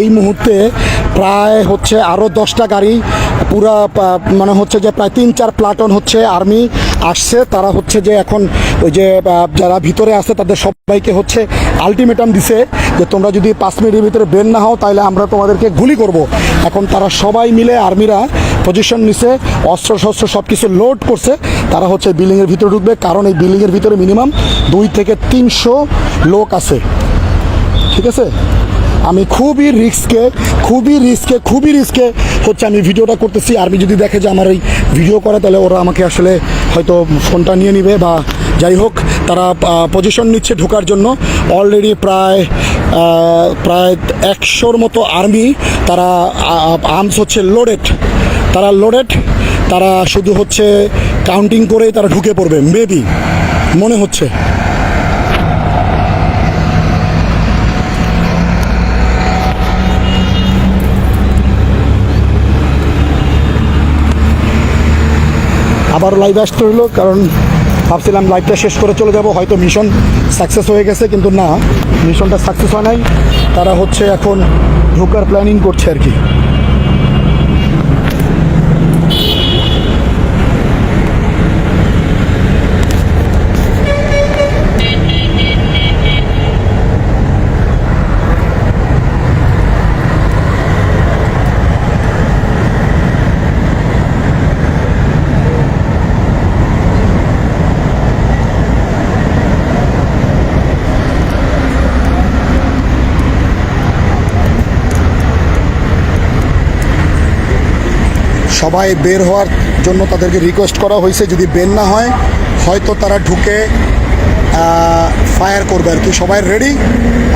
এই মুহূর্তে প্রায় হচ্ছে আরও দশটা গাড়ি পুরা মানে হচ্ছে যে প্রায় তিন চার প্লাটন হচ্ছে আর্মি আসছে। তারা হচ্ছে যে এখন ওই যে যারা ভিতরে আছে তাদের সবাইকে হচ্ছে আলটিমেটাম দিছে যে তোমরা যদি পাঁচ মিনিটের ভিতরে বের না হও তাহলে আমরা তোমাদেরকে গুলি করব। এখন তারা সবাই মিলে আর্মিরা পজিশন নিছে অস্ত্র শস্ত্র সব কিছু লোড করছে। তারা হচ্ছে বিল্ডিংয়ের ভিতরে ঢুকবে, কারণ এই বিল্ডিংয়ের ভিতরে মিনিমাম দুই থেকে তিনশো লোক আছে। ঠিক আছে? আমি খুবই রিস্কে খুবই রিস্কে খুবই রিস্কে হচ্ছে আমি ভিডিওটা করতেছি। আর্মি যদি দেখে যে আমার এই ভিডিও করে, তাহলে ওরা আমাকে আসলে হয়তো ফোনটা নিয়ে নিবে বা যাই হোক, তারা পজিশন নিচ্ছে ঢোকার জন্য। অলরেডি প্রায় প্রায় একশোর মতো আর্মি তারা আর্মস হচ্ছে লোডেড তারা লোডেড তারা শুধু হচ্ছে কাউন্টিং করেই তারা ঢুকে পড়বে মেবি মনে হচ্ছে। আবার লাইভ আসতে হলো কারণ ভাবছিলাম লাইভটা শেষ করে চলে যাব, হয়তো মিশন সাকসেস হয়ে গেছে, কিন্তু না মিশনটা সাকসেস হয় নাই। তারা হচ্ছে এখন ঢোকার প্ল্যানিং করছে আর কি। সবাই বের হওয়ার জন্য তাদেরকে রিকোয়েস্ট করা হয়েছে। যদি বের না হয়, হয়তো তারা ঢুকে ফায়ার করবে আর কি। সবাই রেডি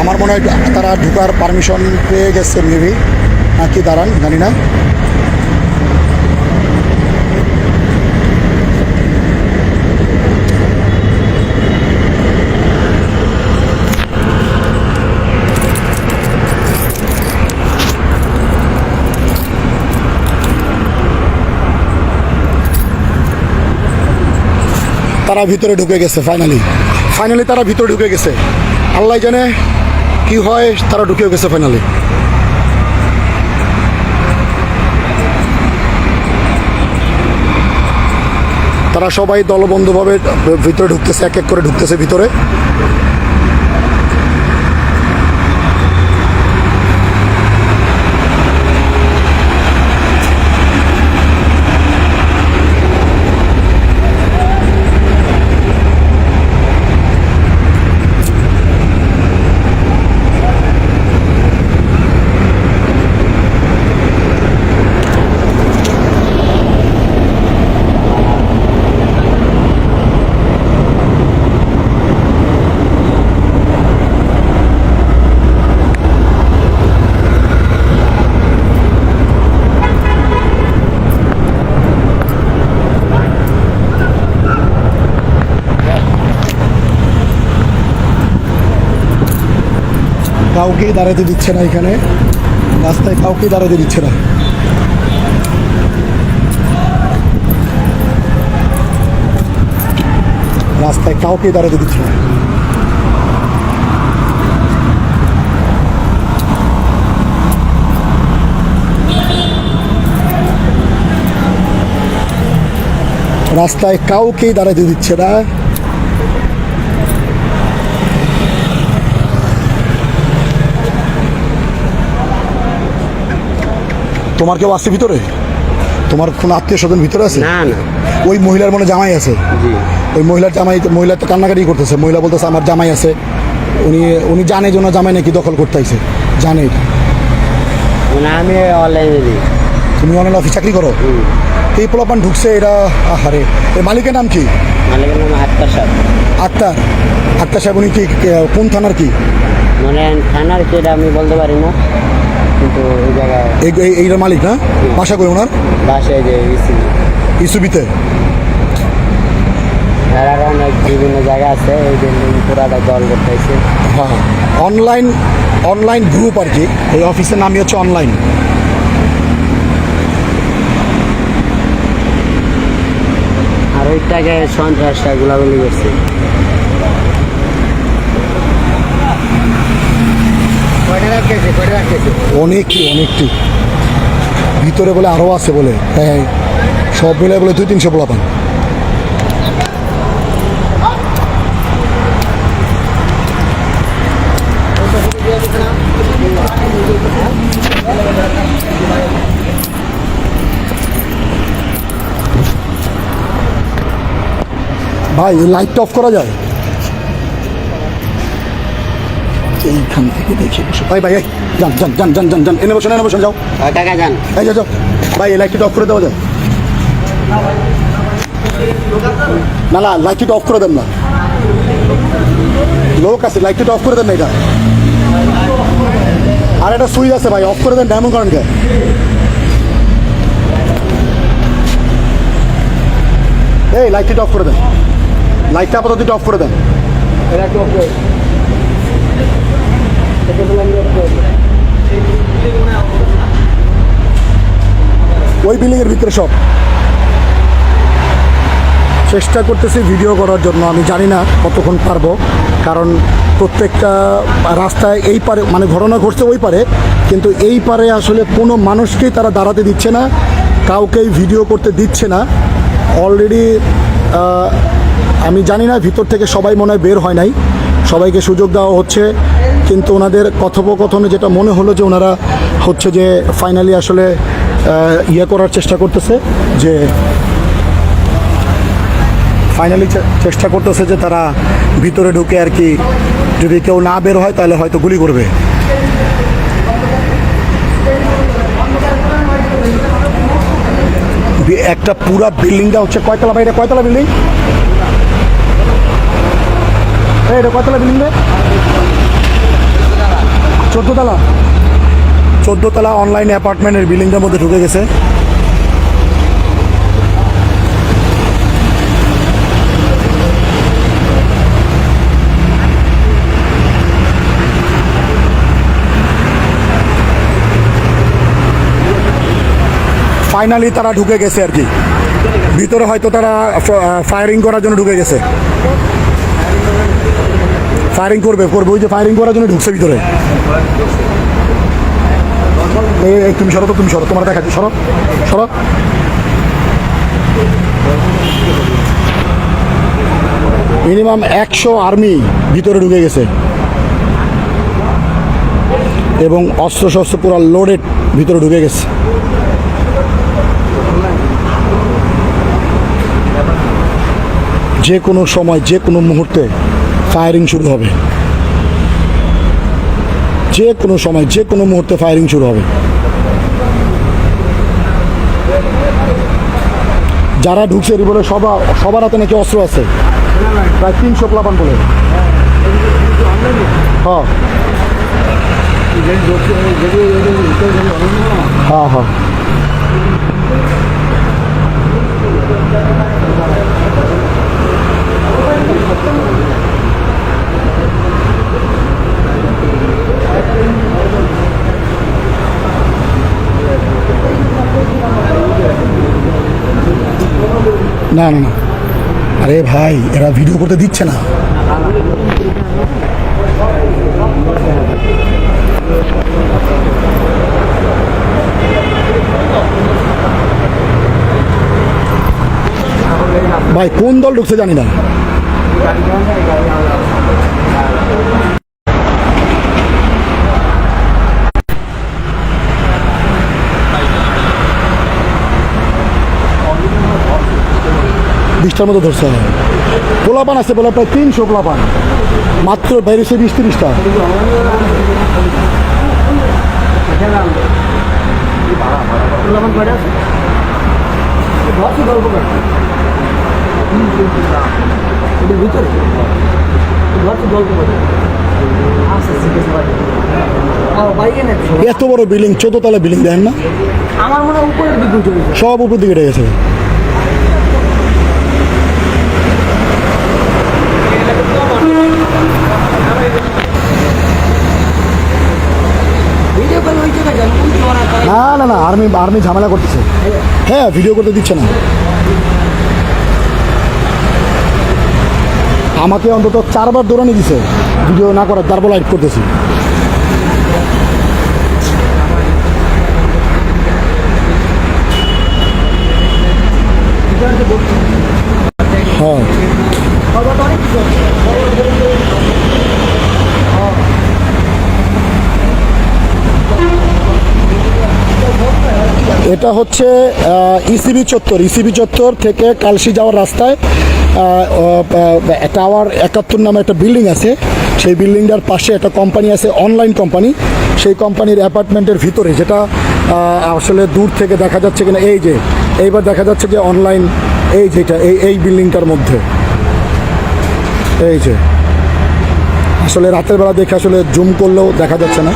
আমার মনে হয় তারা ঢুকার পারমিশন পেয়ে গেছে মেবি নাকি দাঁড়ান, জানি না। তারা ভিতরে ঢুকে গেছে ফাইনালি ফাইনালি তারা ভিতরে ঢুকে গেছে। আল্লাহ জানে কি হয়, তারা ঢুকেও গেছে ফাইনালি তারা সবাই দলবন্ধভাবে ভিতরে ঢুকতেছে, এক এক করে ঢুকতেছে ভিতরে। কাউকেই দাঁড়াতে দিচ্ছে না এখানে। রাস্তায় কাউকেই দাঁড়াতে দিচ্ছে না। রাস্তায় কাউকেই দাঁড়াতে দিচ্ছে না। রাস্তায় কাউকেই দাঁড়াতে দিচ্ছে না। তোমার কেউ আসছে ভিতরে? তোমার কোনো আত্মীয় স্বজন ভিতরে আছে? না না। ওই মহিলার মনে জামাই আছে? ওই মহিলার জামাই মহিলা তো কান্নাকাটি করতেছে। মহিলা বলতেছে আমার জামাই আছে। উনি উনি জানে যে ওনার জামাই নাকি দখল করতে আইছে। জানে এটা। মানে আমি অনলাইনে দিই। তুমি অনলাইন অফিস চাকরি করো? এই পোলাপান ঢুকছে এরা আহারে। এর মালিকের নাম কি? মালিকের নাম আত্মার সাহেব। আক্তার? আক্তার সাহেব উনি কি কোন থানার কি? মানে থানার সেটা আমি বলতে পারি না। কিন্তু ওই জায়গায় এই এই- এইটার মালিক না বাসা করে ওনার? বাসায় যে ইসি ইসুবিতে? আর আরও অনেক বিভিন্ন জায়গা আছে এই যে পুরাটা জল করতেছে। হ্যাঁ। অনলাইন অনলাইন গ্রুপ আর কি। এই অফিসের নামই হচ্ছে অনলাইন। আর ওইটাকে সন্ত্রাসটা গুলাগুলি করছে কয় টাকা অনেকটি অনেকটি। ভিতরে বলে আরও আছে বলে। হ্যাঁ সব মিলে বলে দুই তিনশো পোলাপান। ভাই, এই লাইটটা অফ করা যায়? এইখান থেকে দেখি বসে ভাই ভাই যান যান যান যান যান যান এনে বসেন এনে বসেন যাও। কাকা যান? এই যাও যাও। ভাই এই লাইটটা অফ করে দেওয়া যায় না না লাইটটা অফ করে দেন না। লোক আছে লাইটটা অফ করে দেন না এটা। আর একটা সুইচ আছে ভাই অফ করে দেন ডায়মন্ড কারেন্টকে এই লাইটটা অফ করে দেন। লাইটটা আপাতত অফ করে দেন। ওই বিল্ডিং এর ভিতরে সব। চেষ্টা করতেছি ভিডিও করার জন্য, আমি জানি না কতক্ষণ পারব, কারণ প্রত্যেকটা রাস্তায় এই পারে মানে ঘটনা ঘটছে ওই পারে, কিন্তু এই পারে আসলে কোনো মানুষকেই তারা দাঁড়াতে দিচ্ছে না, কাউকেই ভিডিও করতে দিচ্ছে না। অলরেডি আমি জানি না, ভিতর থেকে সবাই মনে হয় বের হয় নাই। সবাইকে সুযোগ দেওয়া হচ্ছে। কিন্তু ওনাদের কথোপকথনে যেটা মনে হলো যে ওনারা হচ্ছে যে ফাইনালি আসলে ইয়ে করার চেষ্টা করতেছে, যে ফাইনালি চেষ্টা করতেছে যে তারা ভিতরে ঢুকে আর কি, যদি কেউ না বের হয় তাহলে হয়তো গুলি করবে। একটা পুরা বিল্ডিংটা হচ্ছে কয়তলা ভাই এটা কয়তলা বিল্ডিং? এটা কয়তলা বিল্ডিং রে? চোদ্দতলা? চোদ্দতলা অনলাইন অ্যাপার্টমেন্টের বিল্ডিংটার মধ্যে ঢুকে গেছে। ফাইনালি তারা ঢুকে গেছে আর কি। ভিতরে হয়তো তারা ফায়ারিং করার জন্য ঢুকে গেছে। ফায়ারিং করবে করবে, ওই যে ফায়ারিং করার জন্য ঢুকছে ভিতরে। তুমি সরো তো, তুমি সরো, তোমার দেখাচ্ছি, সরো সরো। মিনিমাম একশো আর্মি ভিতরে ঢুকে গেছে। এবং অস্ত্র শস্ত্র পুরো লোডেড ভিতরে ঢুকে গেছে। যে কোনো সময়, যে কোনো মুহূর্তে ফায়ারিং শুরু হবে। যে কোনো সময়, যে কোনো মুহূর্তে ফায়ারিং শুরু হবে। যারা ঢুকছে বলে সবার সবার হাতে নাকি অস্ত্র আছে। প্রায় তিনশো প্লাবান বলে। হ্যাঁ। হ্যাঁ হ্যাঁ। না না না। আরে ভাই, এরা ভিডিও করতে দিচ্ছে না। ভাই, কোন দল ঢুকছে জানি না। বিশটার মতো ধরছে পোলাপান আছে বলে প্রায় তিনশো পোলাপান। মাত্র বেরিয়েছে বিশ তিরিশটা। ভিতরে এত বড় বিল্ডিং চোদ্দতলা বিল্ডিং দেখেন না? আমার মনে হয় উপরের দিকে উঠে সব উপর দিকে গেছে। আর্মি ঝামেলা করতেছে। হ্যাঁ ভিডিও করতে দিচ্ছে না। আমাকে অন্তত চারবার দৌড়ানি দিছে। ভিডিও না করার তারপর লাইট করতেছি। হ্যাঁ। এটা হচ্ছে ইসিবি চত্বর। ইসিবি চত্বর থেকে কালসি যাওয়ার রাস্তায় টাওয়ার একাত্তর নামে একটা বিল্ডিং আছে। সেই বিল্ডিংটার পাশে একটা কোম্পানি আছে অনলাইন কোম্পানি সেই কোম্পানির অ্যাপার্টমেন্টের ভিতরে, যেটা আসলে দূর থেকে দেখা যাচ্ছে কিনা, এই যে, এইবার দেখা যাচ্ছে যে অনলাইন এই যেটা, এই এই বিল্ডিংটার মধ্যে। এই যে, আসলে রাতের বেলা দেখে আসলে জুম করলেও দেখা যাচ্ছে না।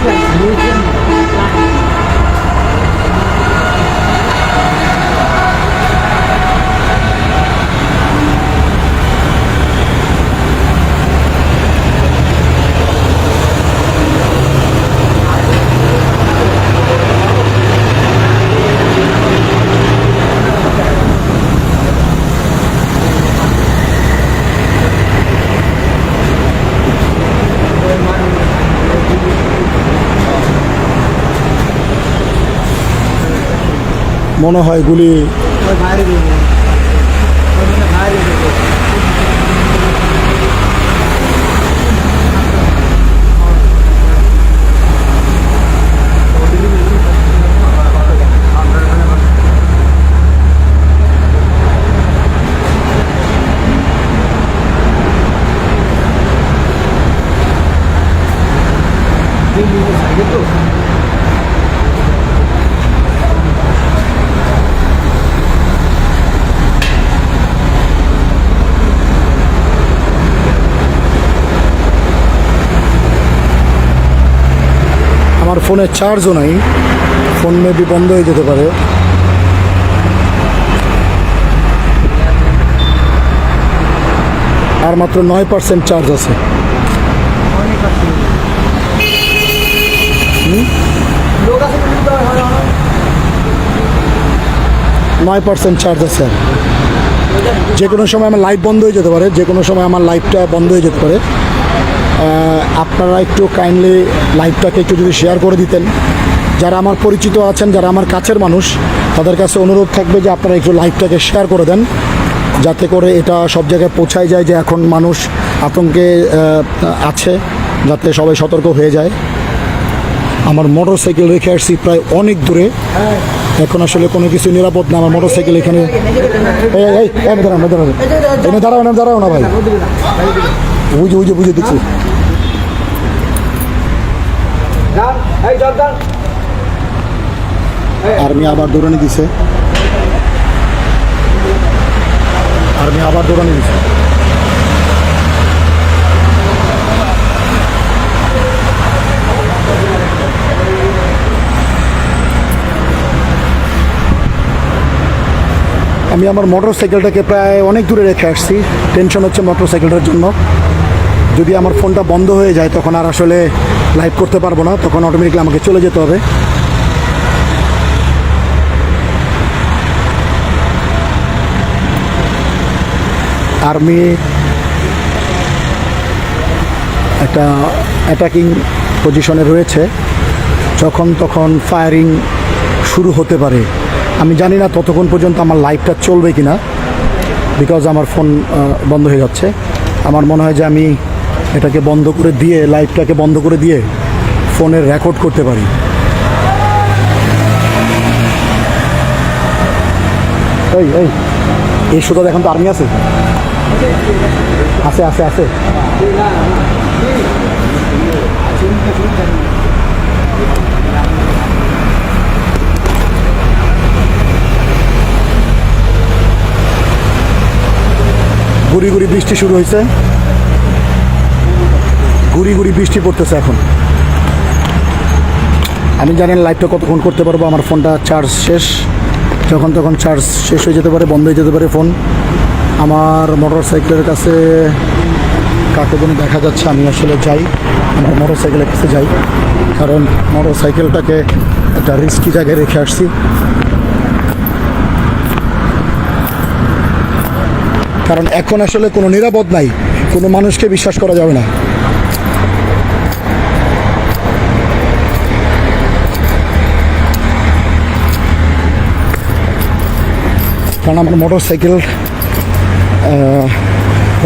মনে হয় গুলি ওই বাইরে দিয়ে দেবো। ওই মানে বাইরে দিয়ে দেবো। দিল্লিতে সাইডে তো আমার ফোনে চার্জও নাই। ফোন মেবি বন্ধ হয়ে যেতে পারে। আর মাত্র নয় পার্সেন্ট চার্জ আছে। নয় পার্সেন্ট চার্জ আছে। যে কোনো সময় আমার লাইট বন্ধ হয়ে যেতে পারে। যে কোনো সময় আমার লাইটটা বন্ধ হয়ে যেতে পারে। আপনারা একটু কাইন্ডলি লাইভটাকে একটু যদি শেয়ার করে দিতেন। যারা আমার পরিচিত আছেন, যারা আমার কাছের মানুষ, তাদের কাছে অনুরোধ থাকবে যে আপনারা একটু লাইভটাকে শেয়ার করে দেন, যাতে করে এটা সব জায়গায় পৌঁছায় যায় যে এখন মানুষ আতঙ্কে আছে, যাতে সবাই সতর্ক হয়ে যায়। আমার মোটর সাইকেল রেখে আসছি প্রায় অনেক দূরে। এখন আসলে কোনো কিছু নিরাপদ না, আমার মোটর সাইকেল এখানে দাঁড়াও না দাঁড়াও। না ভাই। বুঝে বুঝে বুঝে দিচ্ছি যান, এই যান, যান। আর্মি আবার দৌড়ানি দিছে। আর্মি আবার দৌড়ানি দিছে। আমি আমার মোটর সাইকেলটাকে প্রায় অনেক দূরে রেখে আসছি। টেনশন হচ্ছে মোটর সাইকেলটার জন্য। যদি আমার ফোনটা বন্ধ হয়ে যায়, তখন আর আসলে লাইভ করতে পারব না। তখন অটোমেটিকলি আমাকে চলে যেতে হবে। আর্মি একটা অ্যাটাকিং পজিশনে রয়েছে যখন তখন ফায়ারিং শুরু হতে পারে আমি জানি না ততক্ষণ পর্যন্ত আমার লাইভটা চলবে কি না বিকজ আমার ফোন বন্ধ হয়ে যাচ্ছে আমার মনে হয় যে আমি এটাকে বন্ধ করে দিয়ে লাইভটাকে বন্ধ করে দিয়ে ফোনের রেকর্ড করতে পারি এই এই এই এখন তো আর্মি আছে আছে আছে আছে। গুড়ি গুড়ি বৃষ্টি শুরু হয়েছে। গুড়ি গুড়ি বৃষ্টি পড়তেছে এখন। আমি জানেন লাইভটা কতক্ষণ করতে পারব, আমার ফোনটা চার্জ শেষ। যখন তখন চার্জ শেষ হয়ে যেতে পারে, বন্ধ হয়ে যেতে পারে ফোন। আমার মোটর সাইকেলের কাছে কাকে যেন দেখা যাচ্ছে, আমি আসলে যাই। আমার মোটর সাইকেলের কাছে যাই। কারণ মোটর সাইকেলটাকে একটা রিস্কি জায়গায় রেখে আসছি। কারণ এখন আসলে কোনো নিরাপদ নাই, কোনো মানুষকে বিশ্বাস করা যাবে না। কারণ আমার মোটর সাইকেল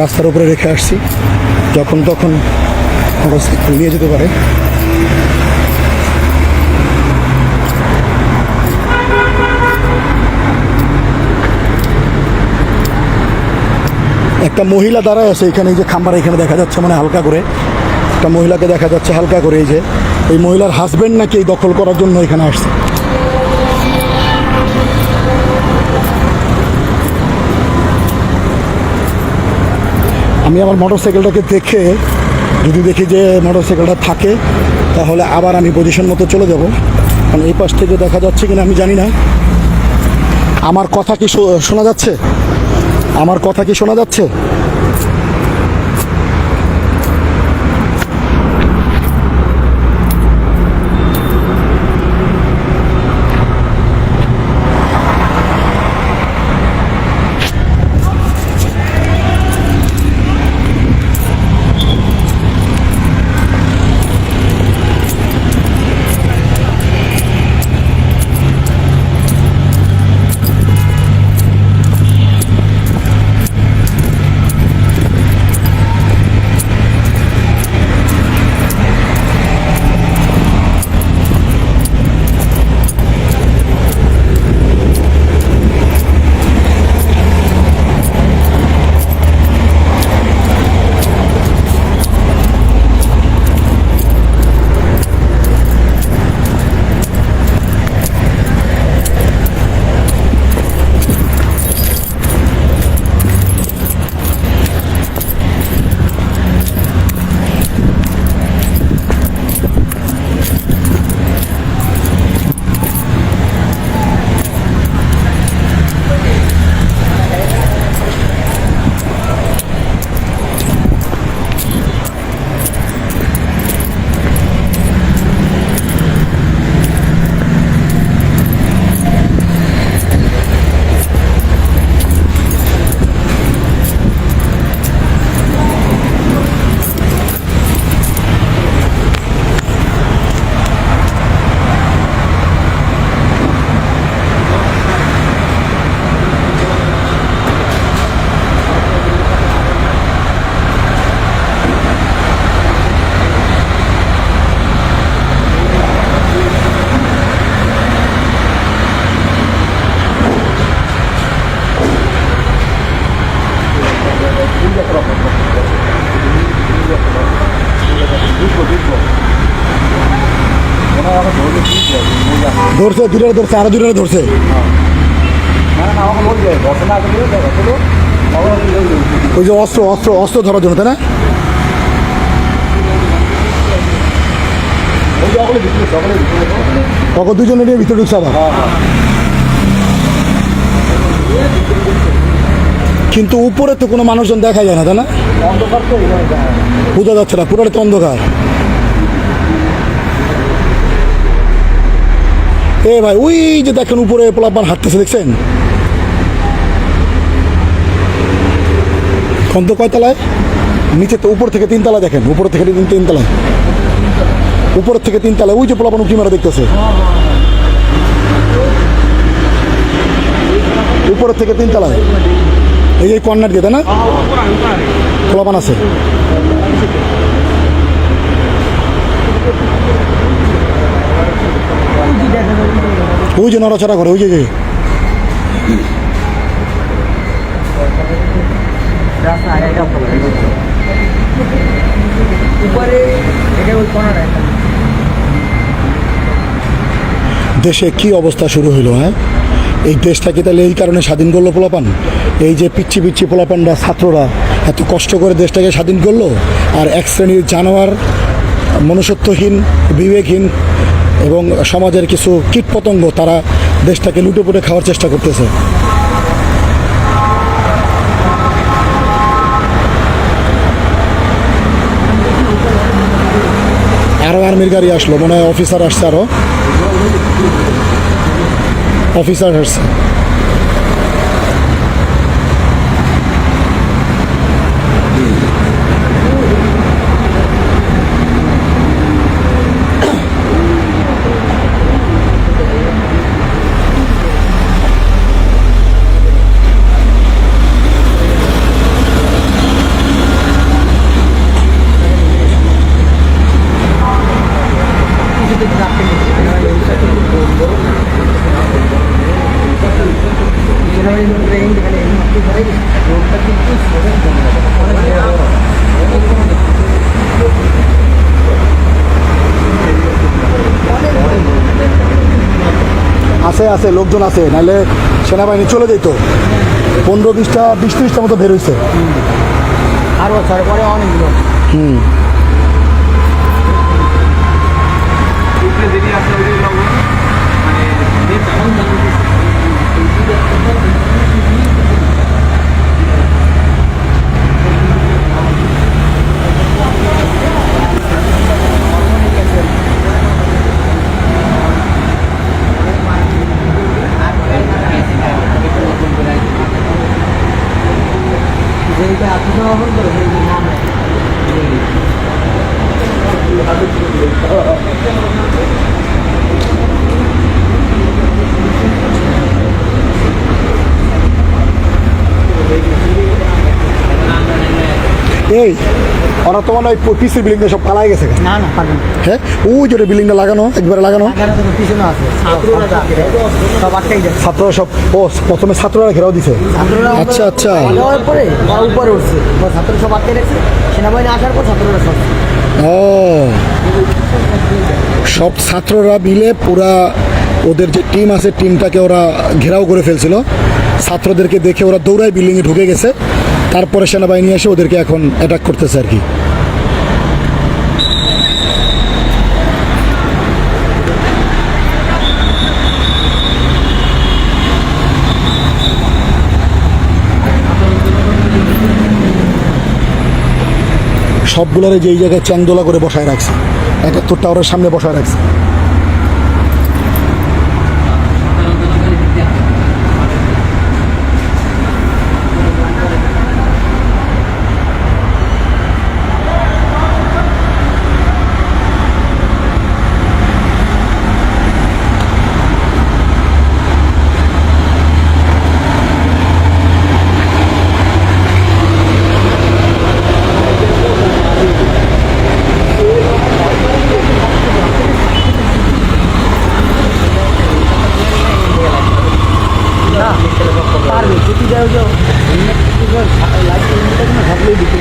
রাস্তার উপরে রেখে আসছি। যখন তখন খরচ নিয়ে যেতে পারে। একটা মহিলা দাঁড়ায় আছে এখানে যে খাম্বার এখানে দেখা যাচ্ছে মানে হালকা করে। একটা মহিলাকে দেখা যাচ্ছে হালকা করে, এই যে। এই মহিলার হাজব্যান্ড নাকি এই দখল করার জন্য এখানে আসছে। আমি আমার মোটরসাইকেলটাকে দেখে যদি দেখি যে মোটরসাইকেলটা থাকে, তাহলে আবার আমি পজিশন মতো চলে যাব। কারণ এই পাশ থেকে দেখা যাচ্ছে কিনা আমি জানি না। আমার কথা কি শোনা যাচ্ছে? আমার কথা কি শোনা যাচ্ছে? ধরছে দূরে ধরছে আরও দূরে ধরছে। ওই যে অস্ত্র অস্ত্র অস্ত্র ধরার জন্য তাই না? তখন দুজনে নিয়ে ভিতরে ঢুকছে আবার। কিন্তু উপরে তো কোনো মানুষজন দেখা যায় না তাই না? অন্ধকার বোঝা যাচ্ছে না পুরোটা তো অন্ধকার। এ ভাই, ওই যে দেখেন উপরে পোলাপান হাঁটতেছে, দেখছেন? কোন তো কয়তলায় নিচে তো উপর থেকে তিনতলা দেখেন, উপর থেকে তিন তিনতলায় উপর থেকে তিনতলায় ওই যে পোলাপান উঁকি মারা দেখতেছে। উপরের থেকে তিনতলায় এই যে কর্নার দিয়ে, তাই না? পোলাপান আছে। ওই যে নড়াচড়া করে, ওই যে দেশে কি অবস্থা শুরু হইল হ্যাঁ? এই দেশটাকে তাহলে এই কারণে স্বাধীন করল পোলাপান? এই যে পিচ্ছি পিচ্ছি পোলাপানরা, ছাত্ররা, এত কষ্ট করে দেশটাকে স্বাধীন করল? আর এক শ্রেণির জানোয়ার, মনুষ্যত্বহীন, বিবেকহীন এবং সমাজের কিছু কীটপতঙ্গ তারা দেশটাকে লুটে পুটে খাওয়ার চেষ্টা করতেছে। আরও আর্মির গাড়ি আসলো, মনে হয় অফিসার আসছে আরও অফিসার আসছে রোডটা কিন্তু আছে আছে লোকজন আছে নাহলে সেনাবাহিনী চলে যেত। পনেরো বিশটা বিশ ত্রিশটা মতো বের হয়েছে যেইটা ওরা তো মনে হয় পিসির বিল্ডিংটা সব পালাই গেছে না না পারবেন হ্যাঁ? ওই যে বিল্ডিংটা লাগানো একবারে লাগানো? ছাত্ররা সব ও প্রথমে ছাত্ররা ঘেরাও দিছে? আচ্ছা আচ্ছা। যাওয়ার পরে উপরে উঠছে। ছাত্র সব আটকে রাখছে সেনাবাহিনী আসার পর ছাত্ররা সব ও। সব ছাত্ররা মিলে পুরা ওদের যে টিম আছে টিমটাকে ওরা ঘেরাও করে ফেলছিল। ছাত্রদেরকে দেখে ওরা দৌড়ায় বিল্ডিংয়ে ঢুকে গেছে। তারপরে সেনাবাহিনী এসে ওদেরকে এখন অ্যাটাক করতেছে আর কি। সবগুলোরে যেই জায়গায় চ্যাংদোলা করে বসায় রাখছে একাত্তর টাওয়ারের সামনে বসায় রাখছে না পারবে যদি যাও যাও লাইফ থাকলেই দিতে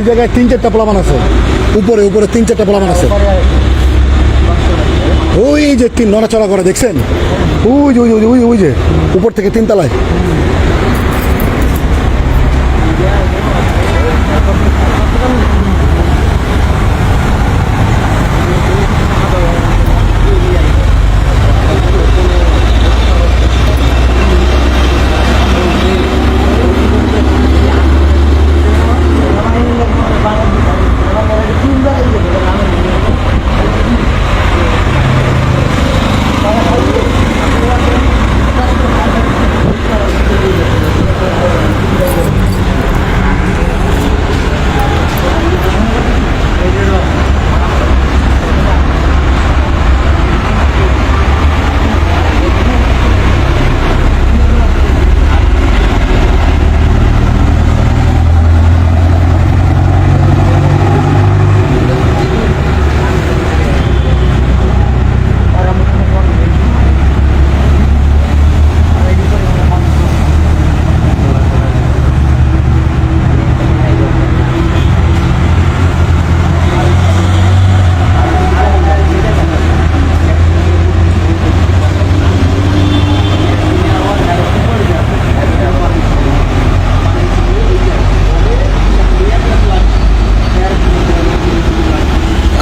ওই জায়গায় তিন চারটা প্লাবান আছে। উপরে উপরে তিন চারটা প্লামান আছে। ওই যে তিন নড়াচড়া করে দেখছেন? ওই যে ওই যে, ওই যে, উপর থেকে তিন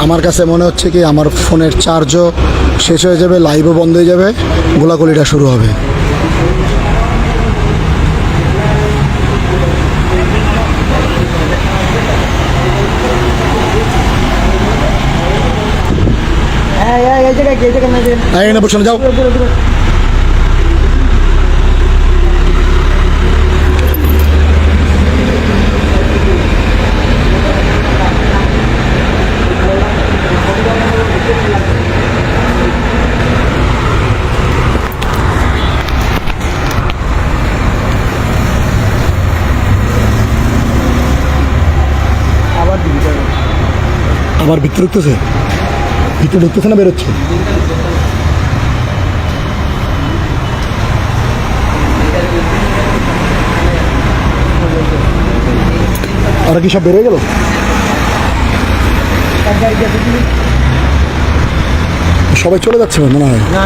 আমার কাছে মনে হচ্ছে কি আমার ফোনের চার্জও শেষ হয়ে যাবে লাইভও বন্ধ হয়ে যাবে গোলাগুলিটা শুরু হবে হ্যাঁ হ্যাঁ এই জায়গায় যাও আবার ভিতরে উঠতেছে ভিতরে ঢুকতেছে না বেরোচ্ছে আর কি সব বেরোয় গেল? সবাই চলে যাচ্ছে মনে হয়। না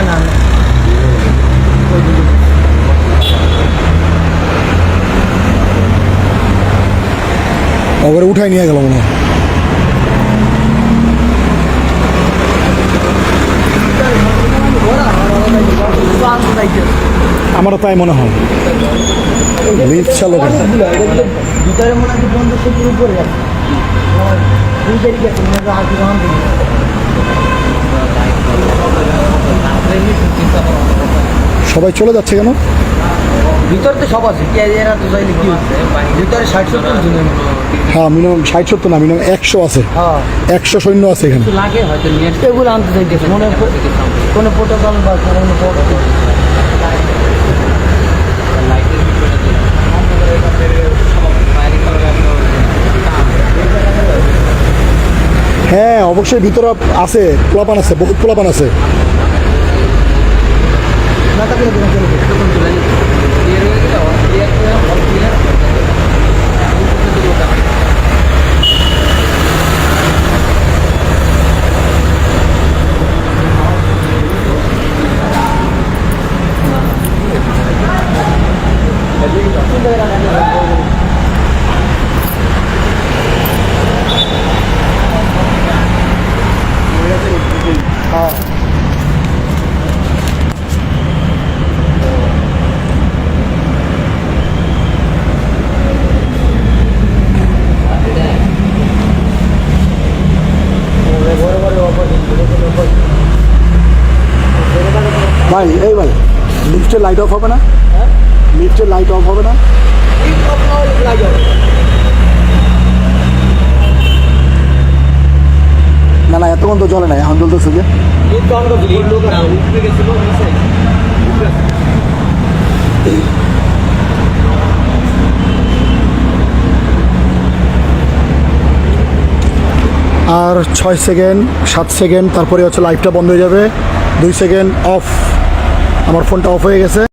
উঠায় নিয়ে গেল মনে হয়। আমারও তাই মনে হয়। চালু করে। ভিতরে মনে হয় উপরে সবাই চলে যাচ্ছে কেন? ভিতরে তো সব আছে। ক্যারিয়ার তো চাইলে কি হচ্ছে? ভিতরে ষাট সত্তর জনের হ্যাঁ মিনিমাম ষাট সত্তর না মিনিমাম একশো আছে। হ্যাঁ। একশো সৈন্য আছে এখানে। লাগে হয়তো নিয়ে এগুলো আনতে চাইতেছে। মনে কোনো প্রোটোকল বা কোনো হ্যাঁ অবশ্যই ভিতরে আছে পোলাপান আছে বহুত পোলাপান আছে না থাকলে দোকান চলে যাবে। ভাই, এই ভাই লিফটের লাইট অফ হবে না? লিফটের লাইট অফ হবে না? না না, এতক্ষণ তো চলে না এখন চলতেছে যে। আর ছয় সেকেন্ড সাত সেকেন্ড তারপরে হচ্ছে লাইটটা বন্ধ হয়ে যাবে। দুই সেকেন্ড অফ আমার ফোনটা অফ হয়ে গেছে।